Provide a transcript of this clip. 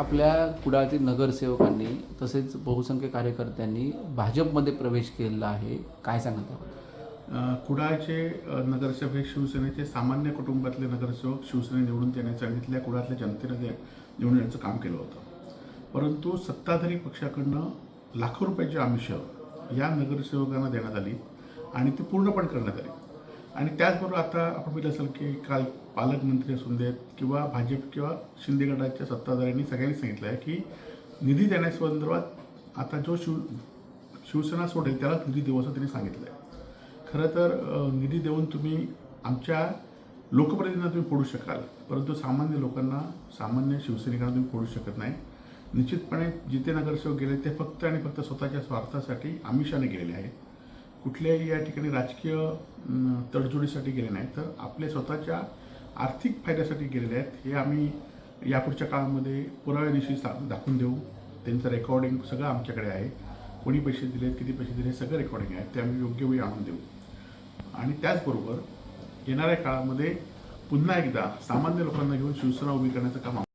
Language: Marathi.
आपल्या कुडाळतील नगरसेवकांनी तसेच बहुसंख्य कार्यकर्त्यांनी भाजपमध्ये प्रवेश केलेला आहे. काय सांगत आहोत कुडाळचे नगरसेवक हे शिवसेनेचे सामान्य कुटुंबातले नगरसेवक शिवसेने निवडून देण्याचं सांगितल्या कुडाळातल्या जनतेने निवडून याचं काम केलं होतं. परंतु सत्ताधारी पक्षाकडनं लाखो रुपयाची आमिष या नगरसेवकांना देण्यात आली आणि ती पूर्णपणे करण्यात आली. आणि त्याचबरोबर आता आपण बघितलं असेल की काल पालकमंत्री असून देत किंवा भाजप किंवा शिंदे गटाच्या सत्ताधाऱ्यांनी सगळ्यांनी सांगितलं आहे की निधी देण्यासंदर्भात आता जो शिव शिवसेना सोडेल त्याला निधी देऊ असं त्यांनी सांगितलं आहे. खरं तर निधी देऊन तुम्ही आमच्या लोकप्रतिनिधींना तुम्ही फोडू शकाल परंतु सामान्य लोकांना सामान्य शिवसैनिकांना तुम्ही फोडू शकत नाही. निश्चितपणे जिथे नगरसेवक गेले ते फक्त आणि फक्त स्वतःच्या स्वार्थासाठी आमिषाने गेलेले आहेत. कुठल्याही या ठिकाणी राजकीय तडजोडीसाठी गेले नाहीत. तर आपल्या स्वतःच्या आर्थिक फायद्यासाठी गेलेले आहेत. हे आम्ही यापुढच्या काळामध्ये पुराव्यानिशी सा दाखवून देऊ. त्यांचं रेकॉर्डिंग सगळं आमच्याकडे आहे. कोणी पैसे दिलेत किती पैसे दिले सगळं रेकॉर्डिंग आहे. ते आम्ही योग्य वेळी आणून देऊ. आणि त्याचबरोबर येणाऱ्या काळामध्ये पुन्हा एकदा सामान्य लोकांना घेऊन शिवसेना उभी करण्याचं काम